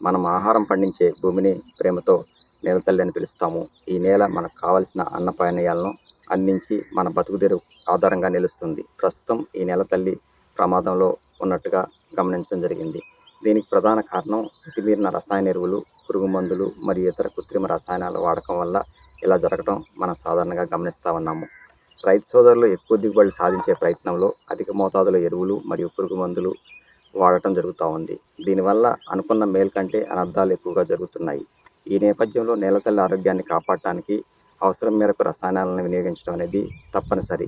మనం ఆహారం పండించే భూమిని ప్రేమతో నేల తల్లి అని పిలుస్తాము. ఈ నేల మనకు కావలసిన అన్నపానీయాలను అందించి మన బతుకుదేరు ఆధారంగా నిలుస్తుంది. ప్రస్తుతం ఈ నేల తల్లి ప్రమాదంలో ఉన్నట్టుగా గమనించడం జరిగింది. దీనికి ప్రధాన కారణం మితిమీరిన రసాయన ఎరువులు పురుగు మందులు మరియు ఇతర కృత్రిమ రసాయనాల వాడకం వల్ల ఇలా జరగడం మనం సాధారణంగా గమనిస్తూ ఉన్నాము. రైతు సోదరులు ఎక్కువ దిగుబడులు సాధించే ప్రయత్నంలో అధిక మోతాదులో ఎరువులు మరియు పురుగు మందులు వాడటం జరుగుతూ ఉంది. దీనివల్ల అనుకున్న మేలు కంటే అనర్థాలు ఎక్కువగా జరుగుతున్నాయి. ఈ నేపథ్యంలో నేలతల్లి ఆరోగ్యాన్ని కాపాడటానికి అవసరం మేరకు రసాయనాలను వినియోగించడం అనేది తప్పనిసరి.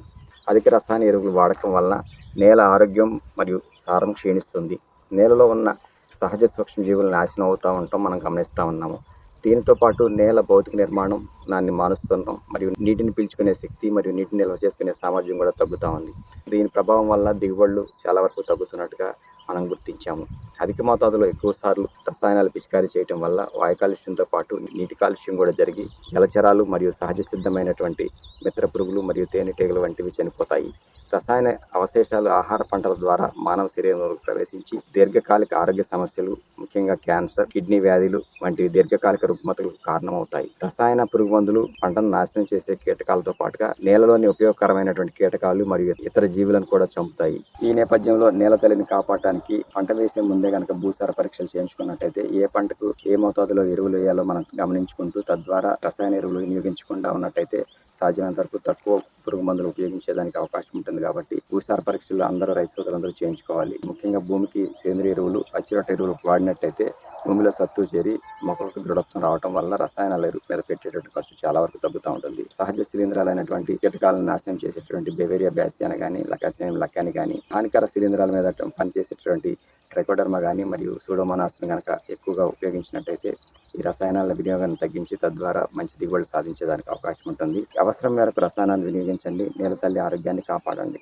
అధిక రసాయన ఎరువులు వాడకం వలన నేల ఆరోగ్యం మరియు సారం క్షీణిస్తుంది. నేలలో ఉన్న సహజ సూక్ష్మజీవులు నాశనం అవుతూ ఉండటం మనం గమనిస్తూ ఉన్నాము. దీనితో పాటు నేల భౌతిక నిర్మాణం దాన్ని మారుస్తుండడం మరియు నీటిని పీల్చుకునే శక్తి మరియు నీటిని నిల్వ చేసుకునే సామర్థ్యం కూడా తగ్గుతూ ఉంది. దీని ప్రభావం వల్ల దిగుబడులు చాలా వరకు తగ్గుతున్నట్టుగా మనం గుర్తించాము. అధిక మోతాదులో ఎక్కువ సార్లు రసాయనాలు పిచికారీ చేయటం వల్ల వాయు కాలుష్యంతో పాటు నీటి కాలుష్యం కూడా జరిగి జలచరాలు మరియు సహజ సిద్ధమైనటువంటి మిత్ర పురుగులు మరియు తేనెటీగలు వంటివి చనిపోతాయి. రసాయన అవశేషాలు ఆహార పంటల ద్వారా మానవ శరీరంలోకి ప్రవేశించి దీర్ఘకాలిక ఆరోగ్య సమస్యలు ముఖ్యంగా క్యాన్సర్ కిడ్నీ వ్యాధులు వంటి దీర్ఘకాలిక రుగ్మతలకు కారణమవుతాయి. రసాయన పురుగు మందులు పంటను నాశనం చేసే కీటకాలతో పాటుగా నేలలోని ఉపయోగకరమైనటువంటి కీటకాలు మరియు ఇతర జీవులను కూడా చంపుతాయి. ఈ నేపథ్యంలో నేల తల్లిని కాపాడటానికి పంట వేసే ముందే కనుక భూసార పరీక్షలు చేయించుకున్నట్టయితే ఏ పంటకు ఏ మోతాదులో ఎరువులు వేయాలో మనం గమనించుకుంటూ తద్వారా రసాయన ఎరువులు వినియోగించకుండా ఉన్నట్టయితే సాధ్యమైనంత వరకు తక్కువ పురుగు మందులు ఉపయోగించేదానికి అవకాశం ఉంటుంది కాబట్టి భూసార పరీక్షలు అందరూ రైతు సోదరులందరూ చేయించుకోవాలి. ముఖ్యంగా భూమికి సేంద్రియ ఎరువులు పచ్చిరొట్ట ఎరువులు వాడినట్టయితే భూమిలో సత్తు చేరి మొక్కలకు దృఢత్వం రావడం వల్ల రసాయనాల ఎరువు మీద పెట్టేటువంటి ఖర్చు చాలా వరకు తగ్గుతూ ఉంటుంది. సహజ శిలీంధ్రాలైనటువంటి కీటకాలను నాశనం చేసేటువంటి బెవేరియా బ్యాసియాన కానీ లకాసియం లక్కాని కానీ హానికర శిలీంధ్రాల మీద పనిచేసేటువంటి ట్రైకోడర్మా కానీ మరియు సూడోమోనాస్ను కనుక ఎక్కువగా ఉపయోగించినట్టయితే ఈ రసాయనాల వినియోగాన్ని తగ్గించి తద్వారా మంచి దిగుబడి సాధించేదానికి అవకాశం ఉంటుంది. అవసరం మేరకు రసాయనాలు వినియోగించండి. నేల తల్లి ఆరోగ్యాన్ని కాపాడండి.